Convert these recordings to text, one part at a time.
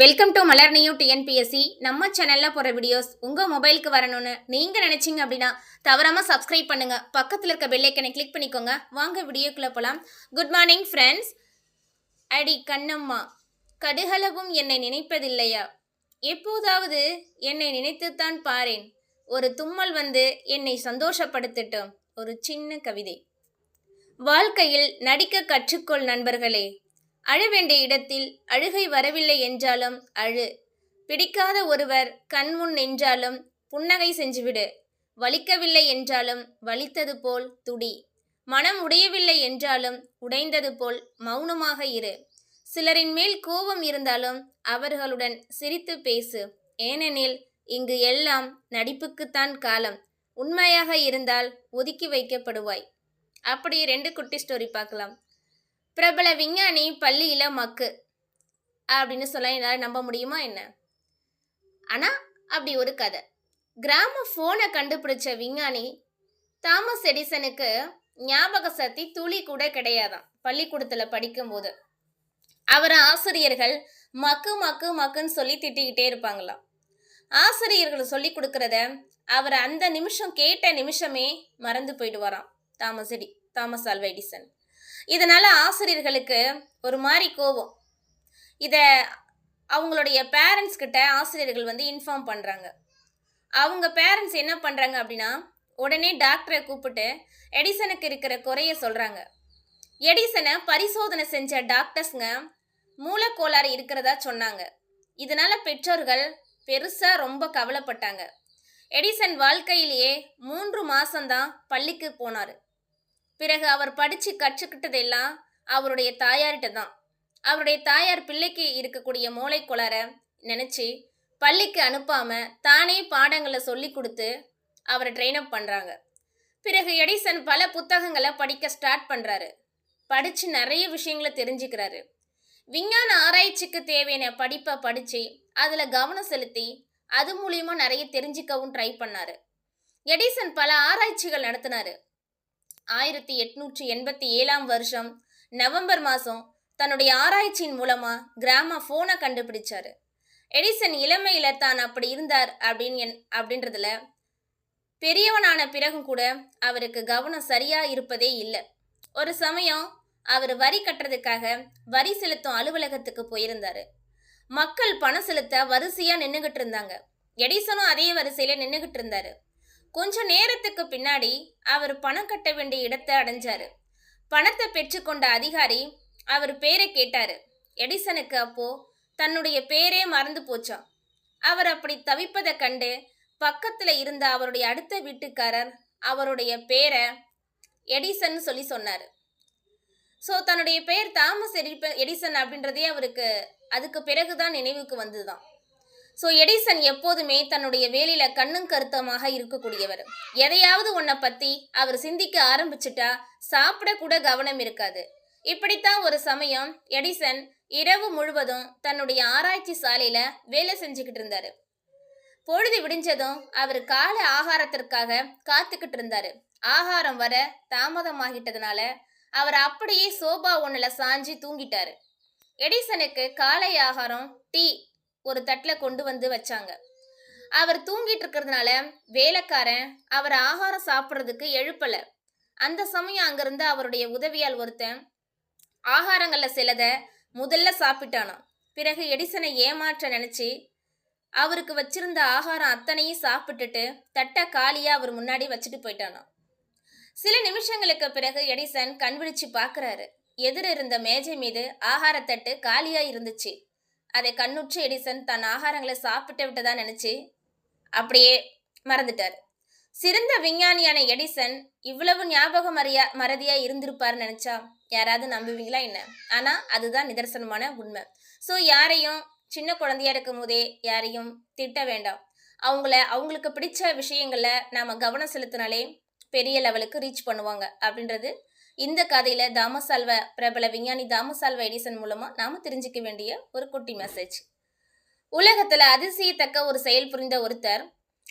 Welcome to மலர்னியூ TNPSC நம்ம சேனலில் போகிற வீடியோஸ் உங்கள் மொபைலுக்கு வரணும்னு நீங்கள் நினச்சிங்க அப்படின்னா தவறாம சப்ஸ்கிரைப் பண்ணுங்க. பக்கத்தில் இருக்க பெல்லைக்கனை கிளிக் பண்ணிக்கோங்க. வாங்க வீடியோக்குள்ளே போகலாம் குட் மார்னிங் ஃப்ரெண்ட்ஸ் அடி கண்ணம்மா கடுகளவும் என்னை நினைப்பதில்லையா? எப்போதாவது என்னை நினைத்துத்தான் பாரேன். ஒரு தும்மல் வந்து என்னை சந்தோஷப்படுத்தட்டும். ஒரு சின்ன கவிதை. வாழ்க்கையில் நடிக்க கற்றுக்கொள் நண்பர்களே. அழ வேண்டிய இடத்தில் அழுகை வரவில்லை என்றாலும் அழு. பிடிக்காத ஒருவர் கண்முன் நின்றாலும் புன்னகை செஞ்சுவிடு. வலிக்கவில்லை என்றாலும் வலித்தது போல் துடி. மனம் உடையவில்லை என்றாலும் உடைந்தது போல் மௌனமாக இரு. சிலரின் மேல் கோபம் இருந்தாலும் அவர்களுடன் சிரித்து பேசு. ஏனெனில் இங்கு எல்லாம் நடிப்புக்குத்தான் காலம். உண்மையாக இருந்தால் ஒதுக்கி வைக்கப்படுவாய். அப்படி ரெண்டு குட்டி ஸ்டோரி பார்க்கலாம். பிரபல விஞ்ஞானி பள்ளியில் மக்கு. அப்படின்னு சொல்ல என்னால் நம்ப முடியுமா என்ன? ஆனால் அப்படி ஒரு கதை. கிராம ஃபோனை கண்டுபிடிச்ச விஞ்ஞானி தாமஸ் எடிசனுக்கு ஞாபக சக்தி துளி கூட கிடையாதாம் பள்ளிக்கூடத்தில் படிக்கும்போது. அவர் ஆசிரியர்கள் மக்கு மக்கு மக்குன்னு சொல்லி திட்டிக்கிட்டே இருப்பாங்களாம். ஆசிரியர்கள் சொல்லி கொடுக்கறத அவர் அந்த நிமிஷம் கேட்ட நிமிஷமே மறந்து போயிடுவாராம் தாமஸ் எடி தாமஸ் ஆல்வா எடிசன். இதனால் ஆசிரியர்களுக்கு ஒரு மாதிரி கோபம் இதை அவங்களுடைய பேரண்ட்ஸ் கிட்ட ஆசிரியர்கள் வந்து இன்ஃபார்ம் பண்ணுறாங்க அவங்க பேரண்ட்ஸ் என்ன பண்ணுறாங்க அப்படின்னா உடனே டாக்டரை கூப்பிட்டு எடிசனுக்கு இருக்கிற குறைய சொல்கிறாங்க எடிசனை பரிசோதனை செஞ்ச டாக்டர்ஸ்ங்க மூலக்கோளாறு இருக்கிறதா சொன்னாங்க. இதனால் பெற்றோர்கள் பெருசாக ரொம்ப கவலைப்பட்டாங்க. எடிசன் வாழ்க்கையிலேயே மூன்று மாதம்தான் பள்ளிக்கு போனார். பிறகு அவர் படித்து கற்றுக்கிட்டதெல்லாம் அவருடைய தாயார்கிட்ட தான். அவருடைய தாயார் பிள்ளைக்கு இருக்கக்கூடிய மூளை மூளைக்குளார நினச்சி பள்ளிக்கு அனுப்பாமல் தானே பாடங்களை சொல்லி கொடுத்து அவரை ட்ரெயின் அப் பண்ணுறாங்க பிறகு எடிசன் பல புத்தகங்களை படிக்க ஸ்டார்ட் பண்ணுறாரு படித்து நிறைய விஷயங்களை தெரிஞ்சுக்கிறாரு. விஞ்ஞான ஆராய்ச்சிக்கு தேவையான படிப்பை படித்து அதில் கவனம் செலுத்தி அது மூலியமாக நிறைய தெரிஞ்சுக்கவும் ட்ரை பண்ணார். எடிசன் பல ஆராய்ச்சிகள் நடத்தினாரு. ஆயிரத்தி எட்நூற்றி எண்பத்தி ஏழாம் வருஷம் நவம்பர் மாதம் தன்னுடைய ஆராய்ச்சியின் மூலமாக கிராம ஃபோனை கண்டுபிடிச்சாரு. எடிசன் இளமையில தான் அப்படி இருந்தார் அப்படின்னு என்- அப்படின்றதுல பெரியவனான பிறகும் கூட அவருக்கு கவனம் சரியாக இருப்பதே இல்லை. ஒரு சமயம் அவர் வரி கட்டுறதுக்காக வரி செலுத்தும் அலுவலகத்துக்கு போயிருந்தாரு. மக்கள் பணம் செலுத்த வரிசையாக நின்றுகிட்டு இருந்தாங்க. எடிசனும் அதே வரிசையில் நின்றுகிட்டு இருந்தாரு. கொஞ்ச நேரத்துக்கு பின்னாடி அவர் பணம் கட்ட வேண்டிய இடத்தை அடைஞ்சாரு. பணத்தை பெற்றுக்கொண்ட அதிகாரி அவர் பேரை கேட்டாரு. எடிசனுக்கு அப்போ தன்னுடைய பேரே மறந்து போச்சாம் அவர் அப்படி தவிப்பதை கண்டு பக்கத்துல இருந்த அவருடைய அடுத்த வீட்டுக்காரர் அவருடைய பேரை எடிசன் சொல்லி சொன்னார். ஸோ தன்னுடைய பெயர் தாமஸ் எடிசன் அப்படின்றதே அவருக்கு அதுக்கு பிறகுதான் நினைவுக்கு வந்துதான் ஸோ எடிசன் எப்போதுமே தன்னுடைய வேலையில கண்ணும் கருத்தமாக இருக்கக்கூடியவர். எதையாவது உன்னை பற்றி அவர் சிந்திக்க ஆரம்பிச்சிட்டா சாப்பிட கூட கவனம் இருக்காது. இப்படித்தான் ஒரு சமயம் எடிசன் இரவு முழுவதும் தன்னுடைய ஆராய்ச்சி சாலையில வேலை செஞ்சுக்கிட்டு இருந்தாரு. பொழுது விடிஞ்சதும் அவர் காலை ஆகாரத்திற்காக காத்துக்கிட்டு இருந்தாரு. ஆகாரம் வர தாமதமாகிட்டதுனால அவர் அப்படியே சோபா ஒன்றில் சாஞ்சி தூங்கிட்டாரு. எடிசனுக்கு காலை ஆகாரம் டீ ஒரு தட்டில் கொண்டு வந்து வச்சாங்க. அவர் தூங்கிட்டு இருக்கிறதுனால வேலைக்காரன் அவர் ஆகாரம் சாப்பிட்றதுக்கு எழுப்பலை. அந்த சமயம் அங்கிருந்து அவருடைய உதவியால் ஒருத்தன் ஆகாரங்களில் சிலதை முதல்ல சாப்பிட்டானாம். பிறகு எடிசனை ஏமாற்ற நினச்சி அவருக்கு வச்சிருந்த ஆகாரம் அத்தனையும் சாப்பிட்டுட்டு தட்டை காலியாக அவர் முன்னாடி வச்சுட்டு போயிட்டானாம். சில நிமிஷங்களுக்கு பிறகு எடிசன் கண் விழிச்சு பார்க்கறாரு எதிர் இருந்த மேஜை மீது ஆகாரத்தட்டு காலியாக இருந்துச்சு. அதை கண்ணுற்று எடிசன் தன் ஆகாரங்களை சாப்பிட்டு விட்டதா நினைச்சு அப்படியே மறந்துட்டார். சிறந்த விஞ்ஞானியான எடிசன் இவ்வளவு ஞாபகம் மறியா மறதியா இருந்திருப்பாருன்னு நினைச்சா யாராவது நம்புவீங்களா என்ன? ஆனா அதுதான் நிதர்சனமான உண்மை. ஸோ யாரையும் சின்ன குழந்தையா இருக்கும் போதே யாரையும் திட்ட வேண்டாம். அவங்கள அவங்களுக்கு பிடிச்ச விஷயங்களை நாம கவனம் செலுத்தினாலே பெரிய லெவலுக்கு ரீச் பண்ணுவாங்க அப்படின்றது இந்த கதையில தாமசால்வ பிரபல விஞ்ஞானி தாமசால்வ எடிசன் மூலமா நாம தெரிஞ்சுக்க வேண்டிய ஒரு குட்டி மெசேஜ் உலகத்துல அதிசயத்தக்க ஒரு செயல் புரிந்த ஒருத்தர்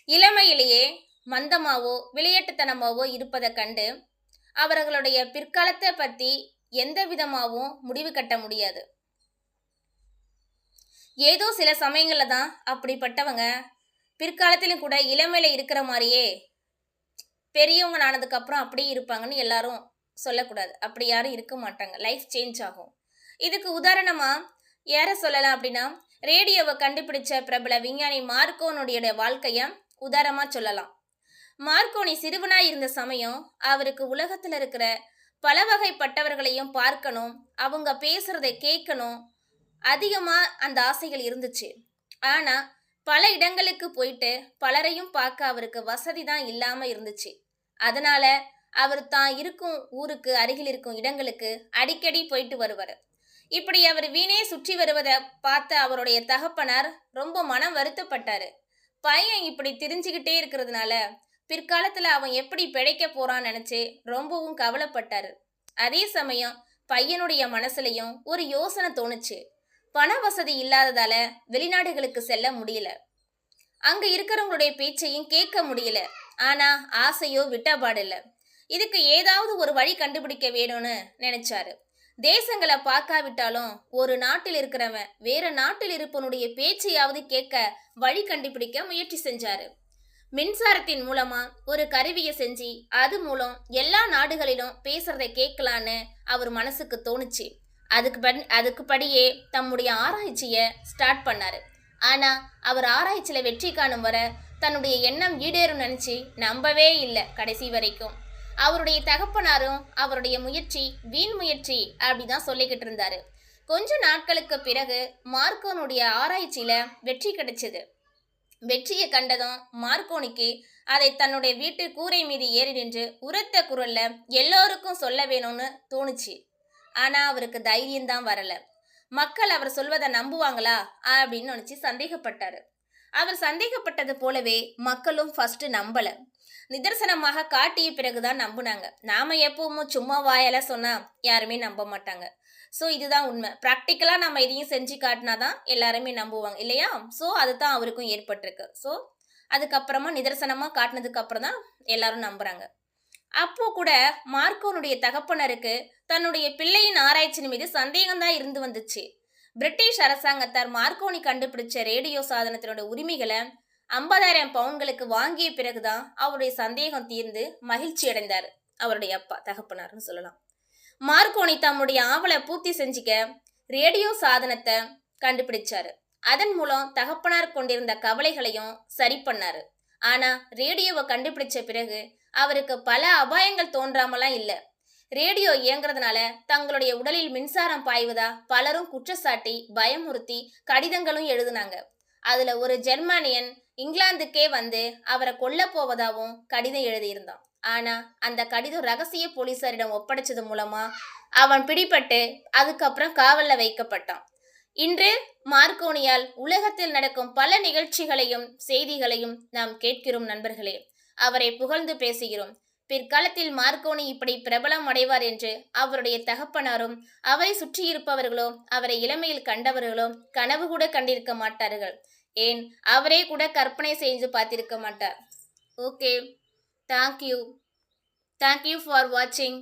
இளமையிலேயே மந்தமாவோ விளையாட்டுத்தனமாவோ இருப்பதை கண்டு அவர்களுடைய பிற்காலத்தை பத்தி எந்த விதமாகவும் முடிவு கட்ட முடியாது. ஏதோ சில சமயங்களில் தான் அப்படிப்பட்டவங்க பிற்காலத்திலும் கூட இளமையில இருக்கிற மாதிரியே பெரியவங்க ஆனதுக்கப்புறம் அப்படியே இருப்பாங்கன்னு எல்லாரும் சொல்லக்கூடாது. அப்படி யாரும் இருக்க மாட்டாங்க. லைஃப் சேஞ்ச் ஆகும். இதுக்கு உதாரணமாக யாரை சொல்லலாம் அப்படின்னா ரேடியோவை கண்டுபிடிச்ச பிரபல விஞ்ஞானி மார்க்கோனுடைய வாழ்க்கையை உதாரணமாக சொல்லலாம். மார்க்கோனி சிறுவனாக இருந்த சமயம் அவருக்கு உலகத்தில் இருக்கிற பல வகைப்பட்டவர்களையும் பார்க்கணும் அவங்க பேசுகிறத கேட்கணும் அதிகமாக அந்த ஆசைகள் இருந்துச்சு. ஆனால் பல இடங்களுக்கு போயிட்டு பலரையும் பார்க்க அவருக்கு வசதி தான் இல்லாமல் இருந்துச்சு. அதனால அவர் தான் இருக்கும் ஊருக்கு அருகில் இருக்கும் இடங்களுக்கு அடிக்கடி போயிட்டு வருவார். இப்படி அவர் வீணே சுற்றி வருவதை பார்த்த அவருடைய தகப்பனார் ரொம்ப மனம் வருத்தப்பட்டாரு. பையன் இப்படி திரிஞ்சுக்கிட்டே இருக்கிறதுனால பிற்காலத்தில் அவன் எப்படி பிழைக்க போறான்னு நினச்சி ரொம்பவும் கவலைப்பட்டாரு. அதே சமயம் பையனுடைய மனசுலையும் ஒரு யோசனை தோணுச்சு. பண வசதி இல்லாததால வெளிநாடுகளுக்கு செல்ல முடியல. அங்க இருக்கிறவங்களுடைய பேச்சையும் கேட்க முடியல. ஆனா ஆசையோ விட்டபாடில்ல. இதுக்கு ஏதாவது ஒரு வழி கண்டுபிடிக்க வேணும்னு நினைச்சாரு. தேசங்களை பார்க்காவிட்டாலும் ஒரு நாட்டில் இருக்கிறவன் வேற நாட்டில் இருப்பவனுடைய பேச்சையாவது கேட்க வழி கண்டுபிடிக்க முயற்சி செஞ்சாரு. மின்சாரத்தின் மூலமா ஒரு கருவியை செஞ்சு அது மூலம் எல்லா நாடுகளிலும் பேசுறதை கேட்கலான்னு அவர் மனசுக்கு தோணுச்சு. அதுக்கு படி அதுக்கு படியே தம்முடைய ஆராய்ச்சியை ஸ்டார்ட் பண்ணாரு. ஆனா அவர் ஆராய்ச்சியில வெற்றி காணும் வர தன்னுடைய எண்ணம் ஈடேறும் நினைச்சு நம்பவே இல்லை கடைசி வரைக்கும். அவருடைய தகப்பனாரும் அவருடைய முயற்சி வீண் முயற்சி அப்படிதான் சொல்லிக்கிட்டு இருந்தாரு. கொஞ்ச நாட்களுக்கு பிறகு மார்க்கோனுடைய ஆராய்ச்சியில வெற்றி கிடைச்சது. வெற்றியை கண்டதும் மார்க்கோனிக்கு அதை தன்னுடைய வீட்டு கூரை மீது ஏறி நின்று உரத்த குரல்ல எல்லோருக்கும் சொல்ல வேணும்னு தோணுச்சு. ஆனா அவருக்கு தைரியம்தான் வரல. மக்கள் அவர் சொல்வதை நம்புவாங்களா அப்படின்னு நினைச்சு சந்தேகப்பட்டாரு. அவர் சந்தேகப்பட்டது போலவே மக்களும் ஃபர்ஸ்ட் நம்பல. நிதர்சனமாக காட்டிய பிறகுதான் நம்புனாங்க. நாம எப்பவும் சும்மா வாயால சொன்னா யாருமே நம்ப மாட்டாங்க. ஸோ இதுதான் உண்மை. ப்ராக்டிக்கலாக நம்ம இதையும் செஞ்சு காட்டினா தான் எல்லாருமே நம்புவாங்க இல்லையா? ஸோ அதுதான் அவருக்கும் ஏற்பட்டிருக்கு. ஸோ அதுக்கப்புறமா நிதர்சனமாக காட்டினதுக்கு அப்புறம் தான் எல்லாரும் நம்புகிறாங்க அப்போ கூட மார்க்கோனுடைய தகப்பனருக்கு தன்னுடைய பிள்ளையின் ஆராய்ச்சியின் மீது சந்தேகம்தான் இருந்து வந்துச்சு. பிரிட்டிஷ் அரசாங்கத்தார் மார்க்கோனி கண்டுபிடிச்ச ரேடியோ சாதனத்தினோட உரிமைகளை ஐம்பதாயிரம் பவுன்களுக்கு வாங்கிய பிறகுதான் அவருடைய சந்தேகம் தீர்ந்து மகிழ்ச்சி அடைந்தார். அவருடைய அப்பா தகப்பனார்னு சொல்லலாம். மார்க்கோனி தம்முடைய ஆவலை பூர்த்தி செஞ்சுக்க ரேடியோ சாதனத்தை கண்டுபிடிச்சாரு. அதன் மூலம் தகப்பனார் கொண்டிருந்த கவலைகளையும் சரி பண்ணாரு. ஆனா ரேடியோவை கண்டுபிடிச்ச பிறகு அவருக்கு பல அபாயங்கள் தோன்றாமலாம் இல்லை. ரேடியோ இயங்குறதுனால தங்களுடைய உடலில் மின்சாரம் பாய்வதா பலரும் குற்றச்சாட்டி பயமுறுத்தி கடிதங்களும் எழுதினாங்க. அதுல ஒரு ஜெர்மானியன் இங்கிலாந்துக்கே வந்து அவரை கொல்ல போவதாகவும் கடிதம் எழுதியிருந்தான். ஆனா அந்த கடிதம் ரகசிய போலீசாரிடம் ஒப்படைச்சது மூலமா அவன் பிடிபட்டு அதுக்கப்புறம் காவல்ல வைக்கப்பட்டான். இன்று மார்க்கோனியால் உலகத்தில் நடக்கும் பல நிகழ்ச்சிகளையும் செய்திகளையும் நாம் கேட்கிறோம் நண்பர்களே. அவரை புகழ்ந்து பேசுகிறோம். பிற்காலத்தில் மார்க்கோனி இப்படி பிரபலம் அடைவார் என்று அவருடைய தகப்பனாரும் அவரை சுற்றியிருப்பவர்களோ அவரை இளமையில் கண்டவர்களோ கனவு கூட கண்டிருக்க மாட்டார்கள். ஏன்? அவரே கூட கற்பனை செஞ்சு பார்த்திருக்க மாட்டார். ஓகே தேங்க்யூ தேங்க்யூ ஃபார் வாட்சிங்